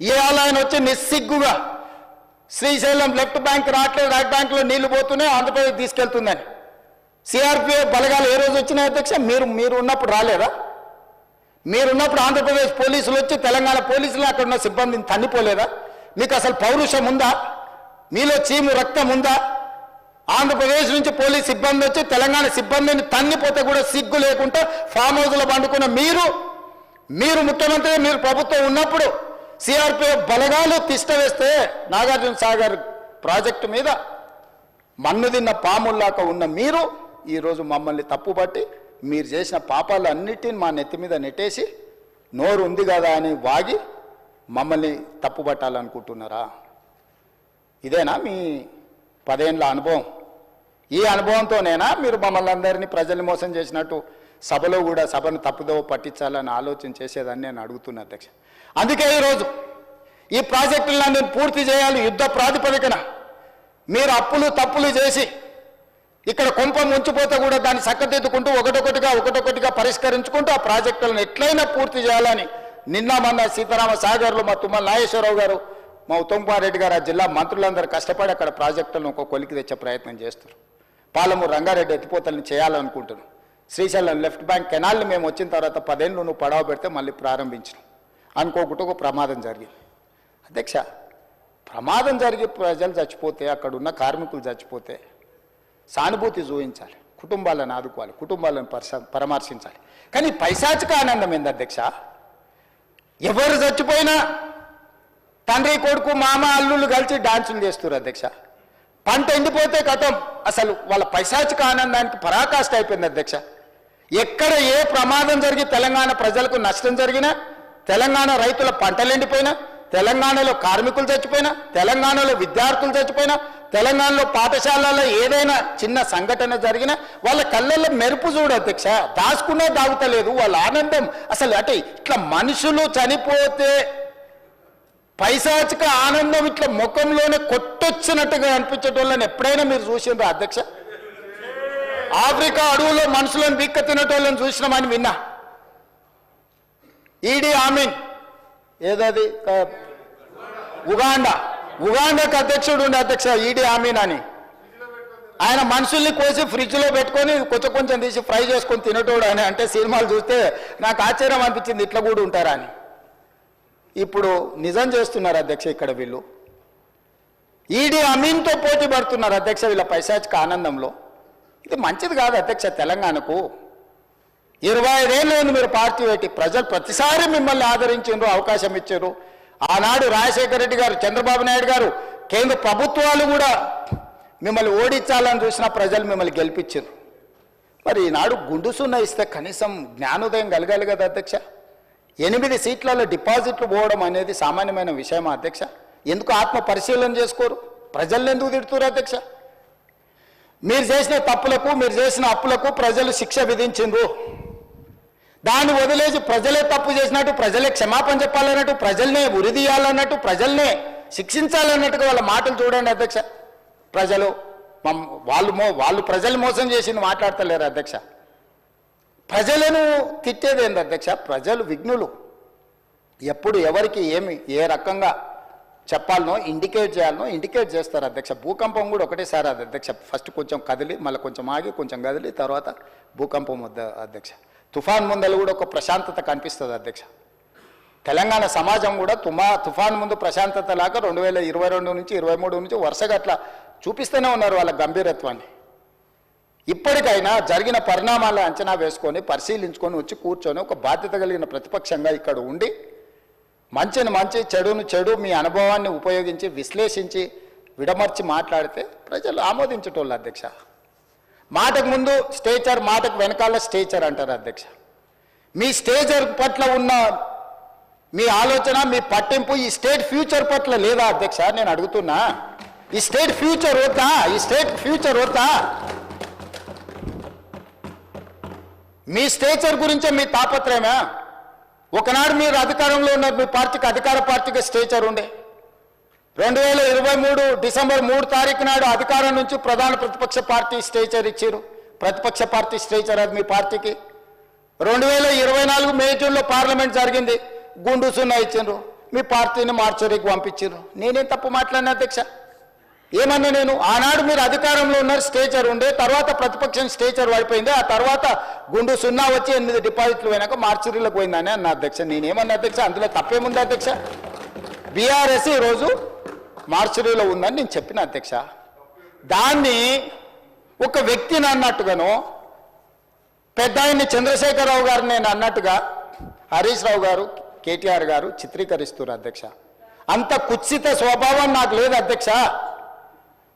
ఇవాళ ఆయన వచ్చి నిస్సిగ్గుగా శ్రీశైలం లెఫ్ట్ బ్యాంక్ రావట్లేదు రైట్ బ్యాంక్లో నీళ్ళు పోతూనే ఆంధ్రప్రదేశ్ తీసుకెళ్తుందని. సిఆర్పిఎఫ్ బలగాలు ఏ రోజు వచ్చినాయి అధ్యక్ష? మీరు మీరు ఉన్నప్పుడు రాలేదా? మీరున్నప్పుడు ఆంధ్రప్రదేశ్ పోలీసులు వచ్చి తెలంగాణ పోలీసులు అక్కడ ఉన్న సిబ్బందిని తన్నిపోలేదా? మీకు అసలు పౌరుషం ఉందా? మీలో చీము రక్తం ఉందా? ఆంధ్రప్రదేశ్ నుంచి పోలీస్ సిబ్బంది వచ్చి తెలంగాణ సిబ్బందిని తన్నిపోతే కూడా సిగ్గు లేకుండా ఫామ్ హౌస్లో పండుకున్న మీరు మీరు ముఖ్యమంత్రి మీరు ప్రభుత్వం ఉన్నప్పుడు సిఆర్పిఎఫ్ బలగాలు తిష్ట వేస్తే నాగార్జున సాగర్ ప్రాజెక్టు మీద మన్ను తిన్న పాముల్లాక ఉన్న మీరు ఈరోజు మమ్మల్ని తప్పుపట్టి మీరు చేసిన పాపాలు అన్నిటిని మా నెత్తి మీద నెట్టేసి నోరు ఉంది కదా అని వాగి మమ్మల్ని తప్పుపట్టాలనుకుంటున్నారా ఇదేనా మీ పదేళ్ళ అనుభవం? ఈ అనుభవంతోనైనా మీరు మమ్మల్ని అందరినీ ప్రజల్ని మోసం చేసినట్టు సభలో కూడా సభను తప్పుదో పట్టించాలని ఆలోచన చేసేదని నేను అడుగుతున్నా అధ్యక్ష. అందుకే ఈరోజు ఈ ప్రాజెక్టులను పూర్తి చేయాలి యుద్ధ ప్రాతిపదికన. మీరు అప్పులు తప్పులు చేసి ఇక్కడ కొంప ముంచిపోతే కూడా దాన్ని చక్కదిద్దుకుంటూ ఒకటొకటిగా ఒకటొకటిగా పరిష్కరించుకుంటూ ఆ ప్రాజెక్టులను ఎట్లయినా పూర్తి చేయాలని నిన్న మన సీతారామ సాగర్లు మా తుమ్మల నాగేశ్వరరావు గారు మా ఉత్తమ్ కుమార్ రెడ్డి గారు ఆ జిల్లా మంత్రులందరూ కష్టపడి అక్కడ ప్రాజెక్టులను ఒక కొలికి తెచ్చే ప్రయత్నం చేస్తారు పాలమూరు రంగారెడ్డి ఎత్తిపోతలను చేయాలనుకుంటున్నాం. శ్రీశైలం లెఫ్ట్ బ్యాంక్ కెనాల్ని మేము వచ్చిన తర్వాత పదేళ్ళు నువ్వు పడవ పెడితే మళ్ళీ ప్రారంభించినాం అనుకోకుండా ఒక ప్రమాదం జరిగింది. అధ్యక్ష ప్రమాదం జరిగి ప్రజలు చచ్చిపోతే అక్కడ ఉన్న కార్మికులు చచ్చిపోతే సానుభూతి చూపించాలి. కుటుంబాలను ఆదుకోవాలి. కుటుంబాలను పరస పరామర్శించాలి. కానీ పైశాచిక ఆనందం ఏంది అధ్యక్ష? ఎవరు చచ్చిపోయినా తండ్రి కొడుకు మామ అల్లుళ్ళు కలిసి డాన్సులు చేస్తారు అధ్యక్ష. పంట ఎండిపోతే కథం. అసలు వాళ్ళ పైశాచిక ఆనందానికి పరాకాష్ట అయిపోయింది అధ్యక్ష. ఎక్కడ ఏ ప్రమాదం జరిగి తెలంగాణ ప్రజలకు నష్టం జరిగినా తెలంగాణ రైతుల పంటలు ఎండిపోయినా తెలంగాణలో కార్మికులు చచ్చిపోయినా తెలంగాణలో విద్యార్థులు చచ్చిపోయినా తెలంగాణలో పాఠశాలలో ఏదైనా చిన్న సంఘటన జరిగినా వాళ్ళ కళ్ళల్లో మెరుపు చూడు అధ్యక్ష. దాచుకునే దాగుతలేదు వాళ్ళ ఆనందం. అసలు అంటే ఇట్లా మనుషులు చనిపోతే పైశాచిక ఆనందం ఇట్లా ముఖంలోనే కొట్టొచ్చినట్టుగా అనిపించేటోళ్ళని ఎప్పుడైనా మీరు చూసిండ్రా అధ్యక్ష? ఆఫ్రికా అడవుల్లో మనుషులను బిక్క తినేటోళ్ళని చూసినామని విన్నా. ఈడీ ఆమీన్. ఏదది? ఉగాండా. ఉగాండాకు అధ్యక్షుడు ఉండే అధ్యక్ష ఈడీ ఆమీన్ అని. ఆయన మనుషుల్ని కోసి ఫ్రిడ్జ్లో పెట్టుకొని కొంచెం కొంచెం తీసి ఫ్రై చేసుకొని తినేటోడు అని. అంటే సినిమాలు చూస్తే నాకు ఆశ్చర్యం అనిపించింది ఇట్లా కూడా ఉంటారా అని. ఇప్పుడు నిజం చేస్తున్నారు అధ్యక్ష ఇక్కడ వీళ్ళు. ఈడీ అమీన్తో పోటీ పడుతున్నారు అధ్యక్ష వీళ్ళ పైశాచిక ఆనందంలో. ఇది మంచిది కాదు అధ్యక్ష తెలంగాణకు. ఇరవై ఐదేళ్ళు మీరు పార్టీ పెట్టి ప్రజలు ప్రతిసారి మిమ్మల్ని ఆదరించారు అవకాశం ఇచ్చారు. ఆనాడు రాజశేఖర రెడ్డి గారు చంద్రబాబు నాయుడు గారు కేంద్ర ప్రభుత్వాలు కూడా మిమ్మల్ని ఓడించాలని చూసిన ప్రజలు మిమ్మల్ని గెలిపించారు. మరి ఈనాడు గుండుసున్న ఇస్తే కనీసం జ్ఞానోదయం కలగాలి కదా అధ్యక్ష. ఎనిమిది సీట్లలో డిపాజిట్లు పోవడం అనేది సామాన్యమైన విషయం అధ్యక్ష? ఎందుకు ఆత్మ పరిశీలన చేసుకోరు? ప్రజల్ని ఎందుకు తిడుతురు అధ్యక్ష? మీరు చేసిన తప్పులకు మీరు చేసిన అప్పులకు ప్రజలు శిక్ష విధించిండ్రు. దాన్ని వదిలేసి ప్రజలే తప్పు చేసినట్టు ప్రజలే క్షమాపణ చెప్పాలన్నట్టు ప్రజల్నే ఉరిదీయాలన్నట్టు ప్రజల్నే శిక్షించాలన్నట్టుగా వాళ్ళ మాటలు చూడండి అధ్యక్ష. ప్రజలు వాళ్ళు మో వాళ్ళు ప్రజలు మోసం చేసింది మాట్లాడతలేరు అధ్యక్ష. ప్రజలను తిట్టేది అధ్యక్ష ప్రజలు విఘ్నులు. ఎప్పుడు ఎవరికి ఏమి ఏ రకంగా చెప్పాలనో ఇండికేట్ చేయాలనో ఇండికేట్ చేస్తారు అధ్యక్ష. భూకంపం కూడా ఒకటేసారి అది అధ్యక్ష. ఫస్ట్ కొంచెం కదిలి మళ్ళీ కొంచెం ఆగి కొంచెం కదిలి తర్వాత భూకంపం వద్ద అధ్యక్ష. తుఫాన్ ముందలు కూడా ఒక ప్రశాంతత కనిపిస్తుంది అధ్యక్ష. తెలంగాణ సమాజం కూడా తుమా తుఫాన్ ముందు ప్రశాంతత లాగా రెండు వేల ఇరవై రెండు నుంచి ఇరవై మూడు నుంచి వరుసగా అట్లా చూపిస్తూనే ఉన్నారు వాళ్ళ గంభీరత్వాన్ని. ఇప్పటికైనా జరిగిన పరిణామాల అంచనా వేసుకొని పరిశీలించుకొని వచ్చి కూర్చొని ఒక బాధ్యత కలిగిన ప్రతిపక్షంగా ఇక్కడ ఉండి మంచిని మంచి చెడును చెడు మీ అనుభవాన్ని ఉపయోగించి విశ్లేషించి విడమర్చి మాట్లాడితే ప్రజలు ఆమోదించటోళ్ళు అధ్యక్ష. మాటకు ముందు స్టేచర్ మాటకు వెనకాల స్టేచర్ అంటారు అధ్యక్ష. మీ స్టేచర్ పట్ల ఉన్న మీ ఆలోచన మీ పట్టింపు ఈ స్టేట్ ఫ్యూచర్ పట్ల లేదా అధ్యక్ష? నేను అడుగుతున్నా. ఈ స్టేట్ ఫ్యూచర్ వద్దా? ఈ స్టేట్ ఫ్యూచర్ వద్దా? మీ స్టేచర్ గురించే మీ తాపత్రయమా? ఒకనాడు మీరు అధికారంలో ఉన్న మీ పార్టీకి అధికార పార్టీకి స్టేచర్ ఉండే. రెండు వేల ఇరవై మూడు డిసెంబర్ మూడు తారీఖు నాడు అధికారం నుంచి ప్రధాన ప్రతిపక్ష పార్టీ స్టేచర్ ఇచ్చారు. ప్రతిపక్ష పార్టీ స్ట్రేచర్ అది మీ పార్టీకి. రెండు వేల ఇరవై నాలుగు మే జూన్లో పార్లమెంట్ జరిగింది. గుండు సున్నా ఇచ్చిండ్రు. మీ పార్టీని మార్చరీకి పంపించారు నేనేం తప్పు మాట్లాడిన అధ్యక్ష? ఏమన్నా నేను? ఆనాడు మీరు అధికారంలో ఉన్నారు స్టేచర్ ఉండే తర్వాత ప్రతిపక్షం స్టేచర్ పడిపోయింది ఆ తర్వాత గుండు సున్నా వచ్చి ఎనిమిది డిపాజిట్లు పోయినాక మార్చిరీలకు పోయిందని అన్న అధ్యక్ష. నేనేమన్నా అధ్యక్ష? అందులో తప్పేముంది అధ్యక్ష? బీఆర్ఎస్ ఈరోజు మార్చిరీలో ఉందని నేను చెప్పిన అధ్యక్ష. దాన్ని ఒక వ్యక్తిని అన్నట్టుగాను పెద్ద ఆయన్ని చంద్రశేఖరరావు గారు నేను అన్నట్టుగా హరీష్ రావు గారు కేటీఆర్ గారు చిత్రీకరిస్తున్నారు అధ్యక్ష. అంత కుత్సిత స్వభావం నాకు లేదు అధ్యక్ష.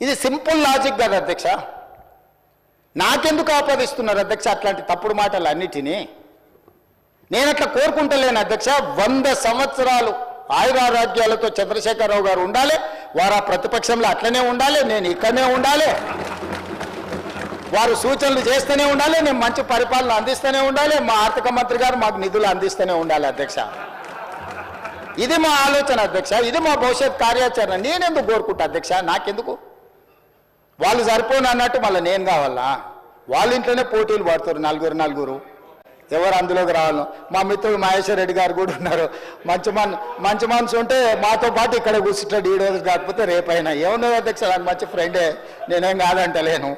ఇది సింపుల్ లాజిక్ కదా అధ్యక్ష. నాకెందుకు ఆపాదిస్తున్నారు అధ్యక్ష అట్లాంటి తప్పుడు మాటలు అన్నిటినీ నేను అట్లా కోరుకుంటలేను అధ్యక్ష. వంద సంవత్సరాలు ఆయురారోగ్యాలతో చంద్రశేఖరరావు గారు ఉండాలి వారు ఆ ప్రతిపక్షంలో అట్లనే ఉండాలి నేను ఇక్కడనే ఉండాలి వారు సూచనలు చేస్తూనే ఉండాలి నేను మంచి పరిపాలన అందిస్తూనే ఉండాలి మా ఆర్థిక మంత్రి గారు మాకు నిధులు అందిస్తూనే ఉండాలి అధ్యక్ష. ఇది మా ఆలోచన అధ్యక్ష ఇది మా భవిష్యత్ కార్యాచరణ. నేనెందుకు కోరుకుంటా అధ్యక్ష? నాకెందుకు? వాళ్ళు సరిపోను అన్నట్టు మళ్ళీ నేను కావాలా? వాళ్ళ ఇంట్లోనే పోటీలు పడుతారు నలుగురు నలుగురు. ఎవరు అందులోకి రావాలో? మా మిత్రుడు మహేశ్వర్ రెడ్డి గారు కూడా ఉన్నారు. మంచి మన మంచి మనసు ఉంటే మాతో పాటు ఇక్కడ కూర్చుంటాడు ఈ రోజు కాకపోతే రేపైనా. ఏమన్నా అధ్యక్ష? నాకు మంచి ఫ్రెండే నేనేం కాదంటలేను.